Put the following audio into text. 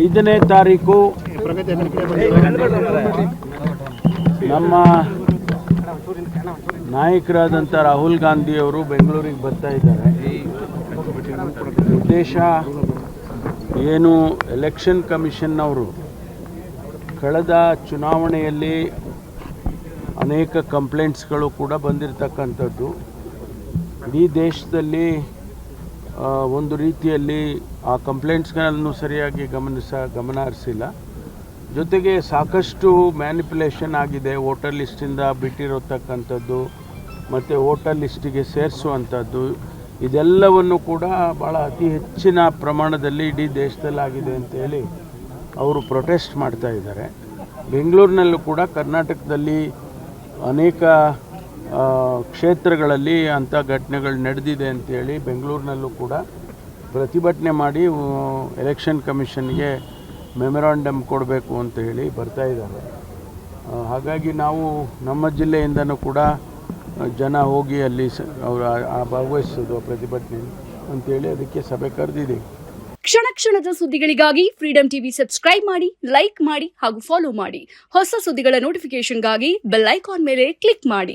ಐದನೇ ತಾರೀಕು ನಮ್ಮ ನಾಯಕರಾದಂಥ ರಾಹುಲ್ ಗಾಂಧಿಯವರು ಬೆಂಗಳೂರಿಗೆ ಬರ್ತಾ ಇದ್ದಾರೆ. ಉದ್ದೇಶ ಏನು ಎಲೆಕ್ಷನ್ ಕಮಿಷನ್ನವರು ಕಳೆದ ಚುನಾವಣೆಯಲ್ಲಿ ಅನೇಕ ಕಂಪ್ಲೇಂಟ್ಸ್ಗಳು ಕೂಡ ಬಂದಿರತಕ್ಕಂಥದ್ದು. ಇಡೀ ದೇಶದಲ್ಲಿ ಒಂದು ರೀತಿಯಲ್ಲಿ ಆ ಕಂಪ್ಲೇಂಟ್ಸ್ಗಳನ್ನು ಸರಿಯಾಗಿ ಗಮನಿಸ ಗಮನ ಹರಿಸಿಲ್ಲ ಜೊತೆಗೆ ಸಾಕಷ್ಟು ಮ್ಯಾನಿಪುಲೇಷನ್ ಆಗಿದೆ. ವೋಟರ್ ಲಿಸ್ಟಿಂದ ಬಿಟ್ಟಿರತಕ್ಕಂಥದ್ದು, ಮತ್ತು ವೋಟರ್ ಲಿಸ್ಟಿಗೆ ಸೇರಿಸುವಂಥದ್ದು. ಇದೆಲ್ಲವನ್ನು ಕೂಡ ಭಾಳ ಅತಿ ಹೆಚ್ಚಿನ ಪ್ರಮಾಣದಲ್ಲಿ ಇಡೀ ದೇಶದಲ್ಲಾಗಿದೆ ಅಂತೇಳಿ ಅವರು ಪ್ರೊಟೆಸ್ಟ್ ಮಾಡ್ತಾ ಇದ್ದಾರೆ. ಬೆಂಗಳೂರಿನಲ್ಲೂ ಕೂಡ ಕರ್ನಾಟಕದಲ್ಲಿ ಅನೇಕ ಕ್ಷೇತ್ರಗಳಲ್ಲಿ ಅಂಥ ಘಟನೆಗಳು ನಡೆದಿದೆ ಅಂತೇಳಿ ಬೆಂಗಳೂರಿನಲ್ಲೂ ಕೂಡ ಪ್ರತಿಭಟನೆ ಮಾಡಿ ಎಲೆಕ್ಷನ್ ಕಮಿಷನ್ಗೆ ಮೆಮೊರಾಂಡಮ್ ಕೊಡಬೇಕು ಅಂತ ಹೇಳಿ ಬರ್ತಾ ಇದ್ದಾರೆ. ಹಾಗಾಗಿ ನಾವು ನಮ್ಮ ಜಿಲ್ಲೆಯಿಂದನೂ ಕೂಡ ಜನ ಹೋಗಿ ಅಲ್ಲಿ ಅವರು ಭಾಗವಹಿಸೋದು ಪ್ರತಿಭಟನೆ ಅಂತೇಳಿ ಅದಕ್ಕೆ ಸಭೆ ಕರೆದಿದ್ದೀವಿ. ಕ್ಷಣ ಕ್ಷಣದ ಸುದ್ದಿಗಳಿಗಾಗಿ ಫ್ರೀಡಂ ಟಿವಿ ಸಬ್ಸ್ಕ್ರೈಬ್ ಮಾಡಿ ಲೈಕ್ ಮಾಡಿ ಹಾಗೂ ಫಾಲೋ ಮಾಡಿ. ಹೊಸ ಸುದ್ದಿಗಳ ನೋಟಿಫಿಕೇಶನ್ಗಾಗಿ ಬೆಲ್ ಐಕಾನ್ ಮೇಲೆ ಕ್ಲಿಕ್ ಮಾಡಿ.